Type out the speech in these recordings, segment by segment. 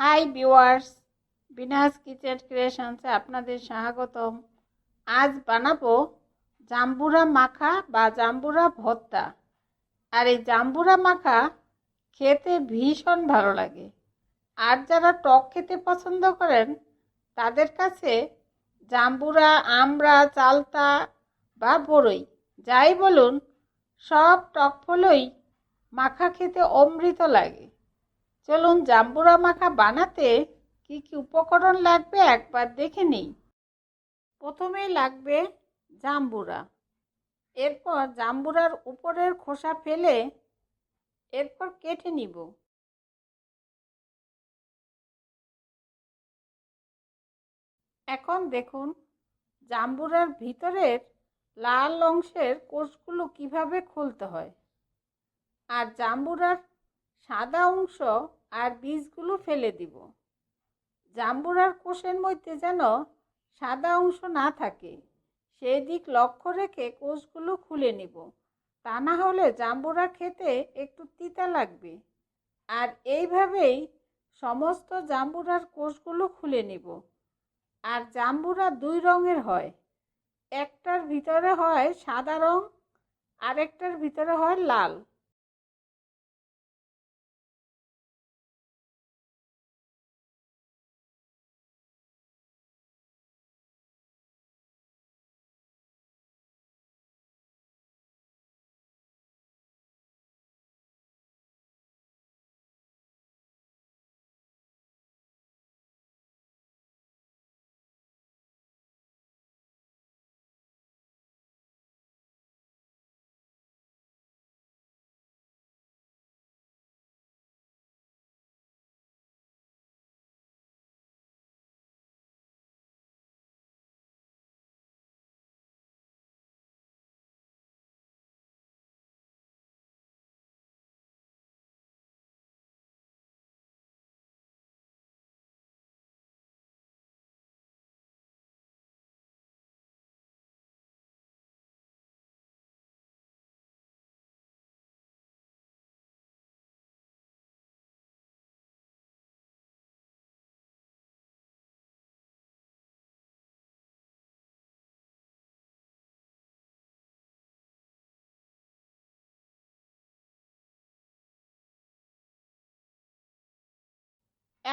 High viewers, Bina's kitchen ক্রিয়েশনসে আপনাদের স্বাগতম। আজ বানাবো জাম্বুরা মাখা বা জাম্বুরা ভর্তা। আর এই জাম্বুরা মাখা খেতে ভীষণ ভালো লাগে। আর যারা টক খেতে পছন্দ করেন, তাদের কাছে জাম্বুরা, আমড়া, চালতা বা বড়ই, যাই বলুন, সব টক ফলই মাখা খেতে অমৃত লাগে। চলুন জাম্বুরা মাখা বানাতে কি কি উপকরণ লাগবে একবার দেখে নিই। প্রথমেই লাগবে জাম্বুরা। এরপর জাম্বুরার উপরের খোসা ফেলে এরপর কেটে নিব। এখন দেখুন জাম্বুরার ভিতরের লাল অংশের কোষগুলো কীভাবে খুলতে হয়। আর জাম্বুরার সাদা অংশ আর বীজগুলো ফেলে দিব। জাম্বুরার কোষের মধ্যে যেন সাদা অংশ না থাকে, সেই দিক লক্ষ্য রেখে কোষগুলো খুলে নিব। তা না হলে জাম্বুরা খেতে একটু তিতা লাগবে। আর এইভাবেই সমস্ত জাম্বুরার কোষগুলো খুলে নিব। আর জাম্বুরা দুই রঙের হয়, একটার ভিতরে হয় সাদা রং, আরেকটার ভিতরে হয় লাল।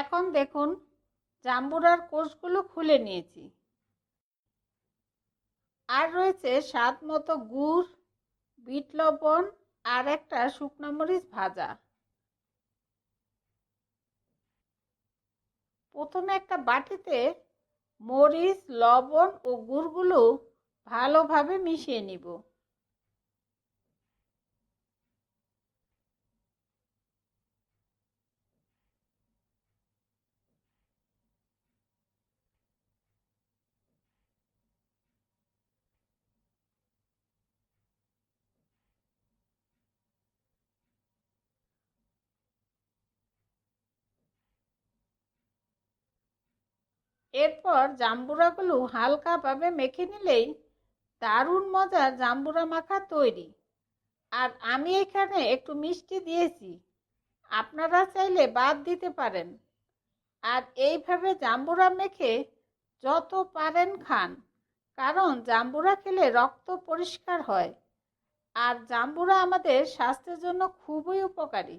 এখন দেখুন, জাম্বুরার কোষগুলো খুলে নিয়েছি। আর রয়েছে স্বাদ মতো গুড়, বিট লবণ আর একটা শুকনো মরিচ ভাজা। প্রথমে একটা বাটিতে মরিচ, লবণ ও গুড়গুলো ভালোভাবে মিশিয়ে নিব। এরপর জাম্বুরাগুলো হালকাভাবে মেখে নিলেই দারুণ মজার জাম্বুরা মাখা তৈরি। আর আমি এখানে একটু মিষ্টি দিয়েছি, আপনারা চাইলে বাদ দিতে পারেন। আর এইভাবে জাম্বুরা মেখে যত পারেন খান, কারণ জাম্বুরা খেলে রক্ত পরিষ্কার হয়। আর জাম্বুরা আমাদের স্বাস্থ্যের জন্য খুবই উপকারী।